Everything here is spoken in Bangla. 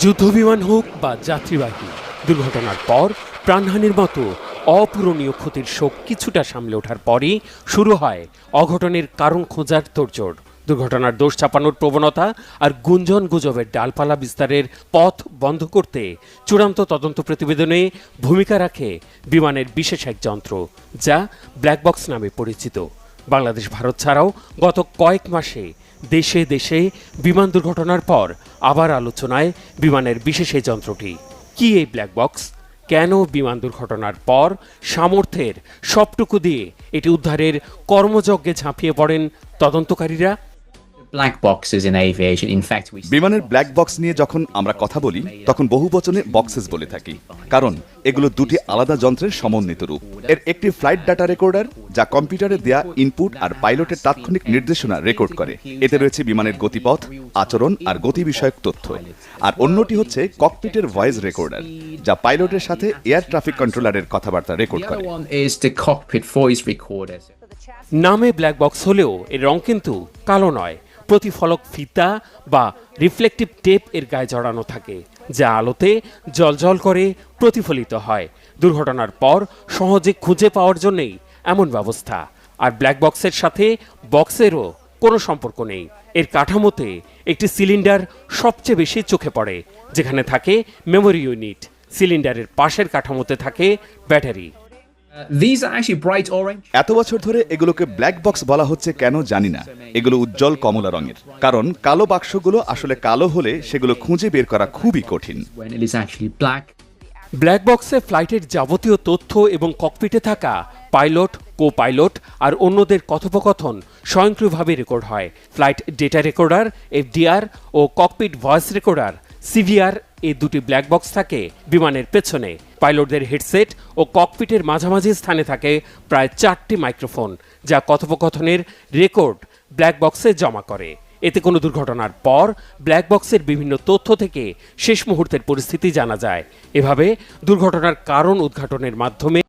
যুদ্ধবিমান হোক বা যাত্রীবাহী, দুর্ঘটনার পর প্রাণহানির মতো অপূরণীয় ক্ষতির শোক কিছুটা সামলে ওঠার পরই শুরু হয় অঘটনের কারণ খোঁজার তোড়জোড়। দুর্ঘটনার দোষ চাপানোর প্রবণতা আর গুঞ্জন গুজবের ডালপালা বিস্তারের পথ বন্ধ করতে চূড়ান্ত তদন্ত প্রতিবেদনে ভূমিকা রাখে বিমানের বিশেষ এক যন্ত্র, যা ব্ল্যাক বক্স নামে পরিচিত। বাংলাদেশ ভারত ছাড়াও গত কয়েক মাসে দেশে দেশে বিমান দুর্ঘটনার পর আবার আলোচনায় বিমানের বিশেষ এই যন্ত্রটি। কি এই ব্ল্যাক বক্স কেন বিমান দুর্ঘটনার পর সামর্থ্যের সবটুকু দিয়ে এটি উদ্ধারের কর্মযজ্ঞে ঝাঁপিয়ে পড়েন তদন্তকারীরা? Black boxes in aviation. In fact, we বিমানের ব্ল্যাক বক্স নিয়ে যখন আমরা কথা বলি তখন বহু বচনে বক্সেস বলে থাকি। কারণ এগুলো দুটি আলাদা যন্ত্রের সমন্বিত রূপ। এর একটি ফ্লাইট ডাটা রেকর্ডার যা কম্পিউটারে দেয়া ইনপুট আর পাইলটের তাৎক্ষণিক নির্দেশনা রেকর্ড করে। এতে রয়েছে বিমানের গতিপথ আচরণ আর গতি বিষয়ক তথ্য। আর অন্যটি হচ্ছে ককপিটের ভয়েস রেকর্ডার যা পাইলটের সাথে এয়ার ট্রাফিক কন্ট্রোলারের কথাবার্তা রেকর্ড করে. নামে ব্ল্যাক বক্স হলেও এর রং কিন্তু কালো নয়। প্রতিফলক ফিতা বা রিফ্লেকটিভ টেপ এর গায়ে জড়ানো থাকে, যা আলোতে জলজল করে প্রতিফলিত হয়। দুর্ঘটনার পর সহজে খুঁজে পাওয়ার জন্যই এমন ব্যবস্থা। আর ব্ল্যাক বক্সের সাথে বক্সেরও কোনো সম্পর্ক নেই। এর কাঠামোতে একটি সিলিন্ডার সবচেয়ে বেশি চোখে পড়ে, যেখানে থাকে মেমোরি ইউনিট সিলিন্ডারের পাশের কাঠামোতে থাকে ব্যাটারি এত বছর ধরে এগুলোকে ব্ল্যাক বক্স বলা হচ্ছে কেন জানি না। এগুলো উজ্জ্বল কমলা রঙের। কারণ কালো বাক্সগুলো আসলে কালো হলে সেগুলো খুঁজে বের করা খুবই কঠিন। When it is actually black. Black বক্সে ফ্লাইটের যাবতীয় তথ্য এবং ককপিটে থাকা পাইলট কো পাইলট আর অন্যদের কথোপকথন স্বয়ংক্রিয়ভাবে রেকর্ড হয়। ফ্লাইট ডেটা রেকর্ডার এফডিআর ও ককপিট ভয়েস রেকর্ডার সিভিআর এই দুটি ব্ল্যাক বক্স থাকে বিমানের পেছনে। পাইলটদের হেডসেট ও ককপিটের মাঝামাঝি স্থানে থাকে প্রায় চারটি মাইক্রোফোন, যা কথোপকথনের রেকর্ড ব্ল্যাক বক্সে জমা করে। এতে কোনো দুর্ঘটনার পর ব্ল্যাক বক্সের বিভিন্ন তথ্য থেকে শেষ মুহূর্তের পরিস্থিতি জানা যায়। এভাবে দুর্ঘটনার কারণ উদ্ঘাটনের মাধ্যমে